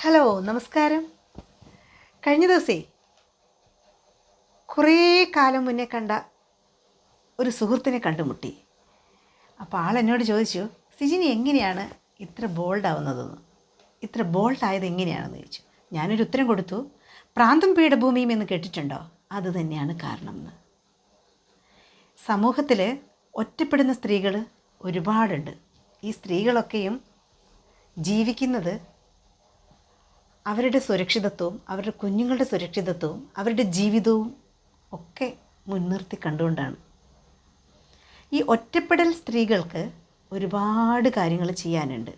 Hello നമസ്കാരം. കഴിഞ്ഞ ദിവസേ കുറേ കാലം മുന്നേ കണ്ട ഒരു സുഹൃത്തിനെ കണ്ടുമുട്ടി. അപ്പോൾ ആൾ എന്നോട് ചോദിച്ചു സിജിനി എങ്ങനെയാണ് ഇത്ര ബോൾഡാവുന്നതെന്ന് ഇത്ര ബോൾഡായത് എങ്ങനെയാണെന്ന് ചോദിച്ചു. ഞാനൊരു ഉത്തരം കൊടുത്തു പ്രാന്തം പീഠഭൂമിയും എന്ന് കേട്ടിട്ടുണ്ടോ? അത് തന്നെയാണ് കാരണം എന്ന് സമൂഹത്തിൽ ഒറ്റപ്പെടുന്ന സ്ത്രീകൾ ഒരുപാടുണ്ട്. ഈ സ്ത്രീകളൊക്കെയും ജീവിക്കുന്നത് അവരുടെ സുരക്ഷിതത്വവും അവരുടെ കുഞ്ഞുങ്ങളുടെ സുരക്ഷിതത്വവും അവരുടെ ജീവിതവും ഒക്കെ മുൻനിർത്തി കണ്ടുകൊണ്ടാണ്. ഈ ഒറ്റപ്പെടൽ സ്ത്രീകൾക്ക് ഒരുപാട് കാര്യങ്ങൾ ചെയ്യാനുണ്ട്.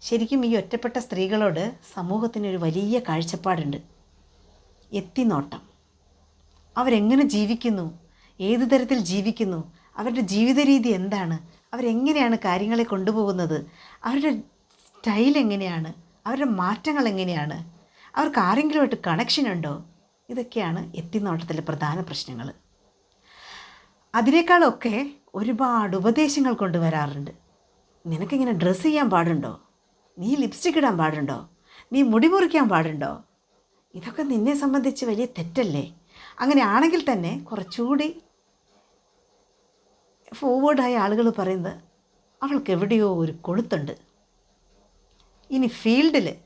ശരിക്കും ഈ ഒറ്റപ്പെട്ട സ്ത്രീകളോട് സമൂഹത്തിനൊരു വലിയ കാഴ്ചപ്പാടുണ്ട്. എത്തിനോട്ടം. അവരെങ്ങനെ ജീവിക്കുന്നു? ഏത് തരത്തിൽ ജീവിക്കുന്നു? അവരുടെ ജീവിത രീതി എന്താണ്? അവരെങ്ങനെയാണ് കാര്യങ്ങളെ കൊണ്ടുപോകുന്നത്? അവരുടെ സ്റ്റൈൽ എങ്ങനെയാണ്? അവരുടെ മാറ്റങ്ങൾ എങ്ങനെയാണ്? അവർക്ക് ആരെങ്കിലുമായിട്ട് കണക്ഷൻ ഉണ്ടോ? ഇതൊക്കെയാണ് എത്തിനോട്ടത്തിലെ പ്രധാന പ്രശ്നങ്ങൾ. അതിനേക്കാളൊക്കെ ഒരുപാട് ഉപദേശങ്ങൾ കൊണ്ടുവരാറുണ്ട്. നിനക്കിങ്ങനെ ഡ്രസ്സ് ചെയ്യാൻ പാടുണ്ടോ? നീ ലിപ്സ്റ്റിക് ഇടാൻ പാടുണ്ടോ? നീ മുടി മുറിക്കാൻ പാടുണ്ടോ? ഇതൊക്കെ നിന്നെ സംബന്ധിച്ച് വലിയ തെറ്റല്ലേ? അങ്ങനെ ആണെങ്കിൽ തന്നെ കുറച്ചുകൂടി ഫോർവേഡായ ആളുകൾ പറയുന്നത് അവൾക്ക് എവിടെയോ ഒരു കൊളുത്തുണ്ട്. ഇനി ഫീൽഡിൽ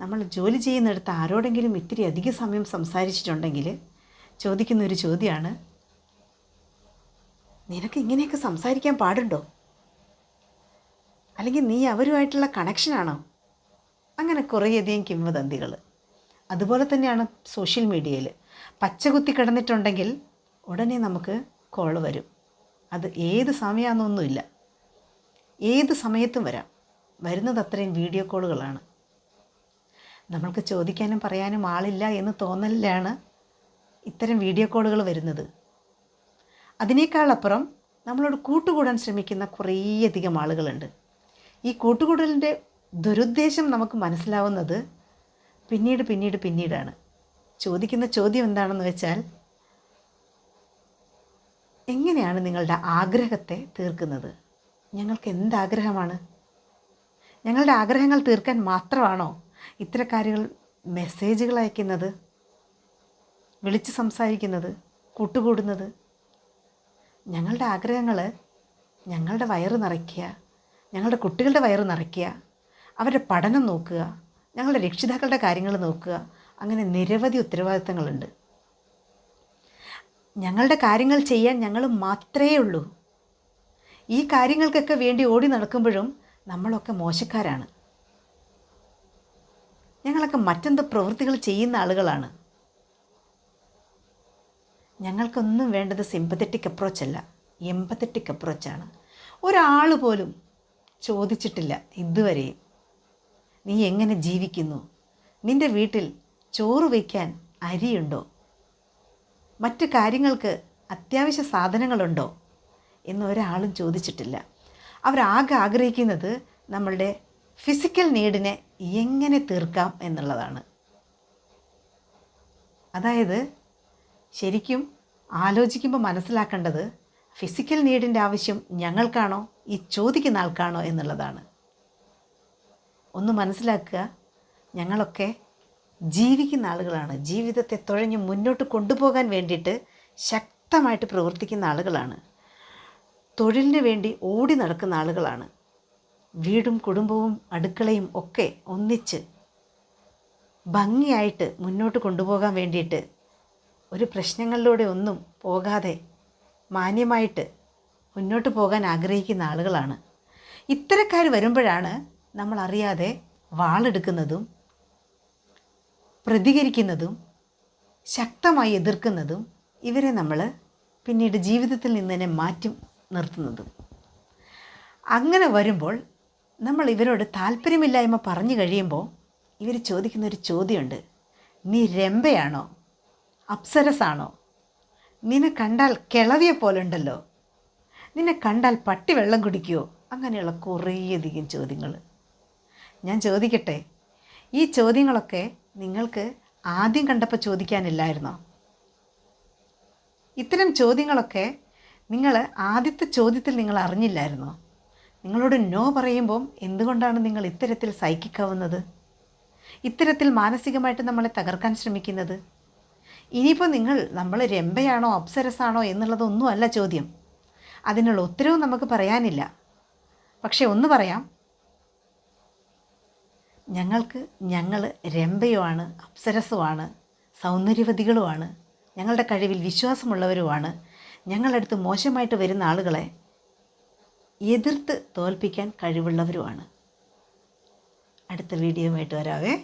നമ്മൾ ജോലി ചെയ്യുന്നിടത്ത് ആരോടെങ്കിലും ഇത്തിരി അധിക സമയം സംസാരിച്ചിട്ടുണ്ടെങ്കിൽ ചോദിക്കുന്ന ഒരു ചോദ്യമാണ് നിനക്ക് ഇങ്ങനെയൊക്കെ സംസാരിക്കാൻ പാടുണ്ടോ? അല്ലെങ്കിൽ നീ അവരുമായിട്ടുള്ള കണക്ഷനാണോ അങ്ങനെ കുറേയധികം കിംവദന്തികൾ. അതുപോലെ തന്നെയാണ് സോഷ്യൽ മീഡിയയിൽ പച്ചകുത്തി കിടന്നിട്ടുണ്ടെങ്കിൽ ഉടനെ നമുക്ക് കോൾ വരും. അത് ഏത് സമയമാണെന്നൊന്നുമില്ല ഏത് സമയത്തും വരാം. വരുന്നത് അത്രയും വീഡിയോ കോളുകളാണ്. നമ്മൾക്ക് ചോദിക്കാനും പറയാനും ആളില്ല എന്ന് തോന്നലിലാണ് ഇത്തരം വീഡിയോ കോളുകൾ വരുന്നത്. അതിനേക്കാളപ്പുറം നമ്മളോട് കൂട്ടുകൂടാൻ ശ്രമിക്കുന്ന കുറേയധികം ആളുകളുണ്ട്. ഈ കൂട്ടുകൂടലിന്റെ ദുരുദ്ദേശം നമുക്ക് മനസ്സിലാവുന്നത് പിന്നീട് പിന്നീട് പിന്നീടാണ്. ചോദിക്കുന്ന ചോദ്യം എന്താണെന്ന് വെച്ചാൽ എങ്ങനെയാണ് നിങ്ങളുടെ ആഗ്രഹത്തെ തീർക്കുന്നത്? ഞങ്ങൾക്ക് എന്താഗ്രഹമാണ് ഞങ്ങളുടെ ആഗ്രഹങ്ങൾ തീർക്കാൻ മാത്രമാണോ ഇത്തരക്കാരികൾ മെസ്സേജുകൾ അയക്കുന്നത്? വിളിച്ച് സംസാരിക്കുന്നത്? കൂട്ടുകൂടുന്നത്? ഞങ്ങളുടെ ആഗ്രഹങ്ങൾ ഞങ്ങളുടെ വയറ് നിറയ്ക്കുക ഞങ്ങളുടെ കുട്ടികളുടെ വയറ് നിറയ്ക്കുക അവരുടെ പഠനം നോക്കുക ഞങ്ങളുടെ രക്ഷിതാക്കളുടെ കാര്യങ്ങൾ നോക്കുക അങ്ങനെ നിരവധി ഉത്തരവാദിത്തങ്ങളുണ്ട്. ഞങ്ങളുടെ കാര്യങ്ങൾ ചെയ്യാൻ ഞങ്ങൾ മാത്രമേ ഉള്ളൂ. ഈ കാര്യങ്ങൾക്കൊക്കെ വേണ്ടി ഓടി നടക്കുമ്പോഴും നമ്മളൊക്കെ മോശക്കാരാണ്. ഞങ്ങളൊക്കെ മറ്റെന്ത് പ്രവൃത്തികൾ ചെയ്യുന്ന ആളുകളാണ്. ഞങ്ങൾക്കൊന്നും വേണ്ടത് സിമ്പത്തറ്റിക് അപ്രോച്ചല്ല എമ്പത്തറ്റിക് അപ്രോച്ചാണ് ഒരാൾ പോലും ചോദിച്ചിട്ടില്ല ഇതുവരെ. നീ എങ്ങനെ ജീവിക്കുന്നു? നിന്റെ വീട്ടിൽ ചോറ് വയ്ക്കാൻ അരിയുണ്ടോ? മറ്റു കാര്യങ്ങൾക്ക് അത്യാവശ്യ സാധനങ്ങളുണ്ടോ? എന്നൊരാളും ചോദിച്ചിട്ടില്ല. അവരാകെ ആഗ്രഹിക്കുന്നത് നമ്മളുടെ ഫിസിക്കൽ നീഡിനെ എങ്ങനെ തീർക്കാം എന്നുള്ളതാണ്. അതായത് ശരിക്കും ആലോചിക്കുമ്പോൾ മനസ്സിലാക്കേണ്ടത് ഫിസിക്കൽ നീഡിന്റെ ആവശ്യം ഞങ്ങൾക്കാണോ? ഈ ചോദിക്കുന്ന ആൾക്കാണോ എന്നുള്ളതാണ്. ഒന്ന് മനസ്സിലാക്കുക ഞങ്ങളൊക്കെ ജീവിക്കുന്ന ആളുകളാണ്. ജീവിതത്തെ തുഴഞ്ഞ് മുന്നോട്ട് കൊണ്ടുപോകാൻ വേണ്ടിയിട്ട് ശക്തമായിട്ട് പ്രവർത്തിക്കുന്ന ആളുകളാണ്. തൊഴിലിന് വേണ്ടി ഓടി നടക്കുന്ന ആളുകളാണ്. വീടും കുടുംബവും അടുക്കളയും ഒക്കെ ഒന്നിച്ച് ഭംഗിയായിട്ട് മുന്നോട്ട് കൊണ്ടുപോകാൻ വേണ്ടിയിട്ട് ഒരു പ്രശ്നങ്ങളിലൂടെ ഒന്നും പോകാതെ മാന്യമായിട്ട് മുന്നോട്ട് പോകാൻ ആഗ്രഹിക്കുന്ന ആളുകളാണ്. ഇത്തരക്കാർ വരുമ്പോഴാണ് നമ്മൾ അറിയാതെ വാളെടുക്കുന്നതും പ്രതികരിക്കുന്നതും ശക്തമായി എതിർക്കുന്നതും ഇവരെ നമ്മൾ പിന്നീട് ജീവിതത്തിൽ നിന്ന് തന്നെ മാറ്റി നിർത്തുന്നതും. അങ്ങനെ വരുമ്പോൾ നമ്മൾ ഇവരോട് താല്പര്യമില്ലായ്മ പറഞ്ഞു കഴിയുമ്പോൾ ഇവർ ചോദിക്കുന്ന ഒരു ചോദ്യമുണ്ട്. നീ രംഭയാണോ അപ്സരസാണോ? നിന്നെ കണ്ടാൽ കിളവിയെ പോലെ ഉണ്ടല്ലോ. നിന്നെ കണ്ടാൽ പട്ടി വെള്ളം കുടിക്കുമോ അങ്ങനെയുള്ള കുറേയധികം ചോദ്യങ്ങൾ. ഞാൻ ചോദിക്കട്ടെ ഈ ചോദ്യങ്ങളൊക്കെ നിങ്ങൾക്ക് ആദ്യം കണ്ടപ്പോൾ ചോദിക്കാനില്ലായിരുന്നോ? ഇത്തരം ചോദ്യങ്ങളൊക്കെ നിങ്ങൾ ആദ്യത്തെ ചോദ്യത്തിൽ നിങ്ങൾ അറിഞ്ഞില്ലായിരുന്നോ? നിങ്ങളോട് നോ പറയുമ്പം എന്തുകൊണ്ടാണ് നിങ്ങൾ ഇത്തരത്തിൽ സൈക്കിക്കാവുന്നത്? ഇത്തരത്തിൽ മാനസികമായിട്ട് നമ്മളെ തകർക്കാൻ ശ്രമിക്കുന്നത്? ഇനിയിപ്പോൾ നിങ്ങൾ നമ്മൾ രമ്പയാണോ അപ്സരസാണോ എന്നുള്ളതൊന്നുമല്ല ചോദ്യം. അതിനുള്ള ഉത്തരവും നമുക്ക് പറയാനില്ല. പക്ഷേ ഒന്ന് പറയാം. ഞങ്ങൾക്ക് ഞങ്ങൾ രംഭയുമാണ് അപ്സരസുമാണ് സൗന്ദര്യവതികളുമാണ് ഞങ്ങളുടെ കഴിവിൽ വിശ്വാസമുള്ളവരുമാണ് ഞങ്ങളടുത്ത് മോശമായിട്ട് വരുന്ന ആളുകളെ എതിർത്ത് തോൽപ്പിക്കാൻ കഴിവുള്ളവരുമാണ്. അടുത്ത വീഡിയോയുമായിട്ട് വരാവേ.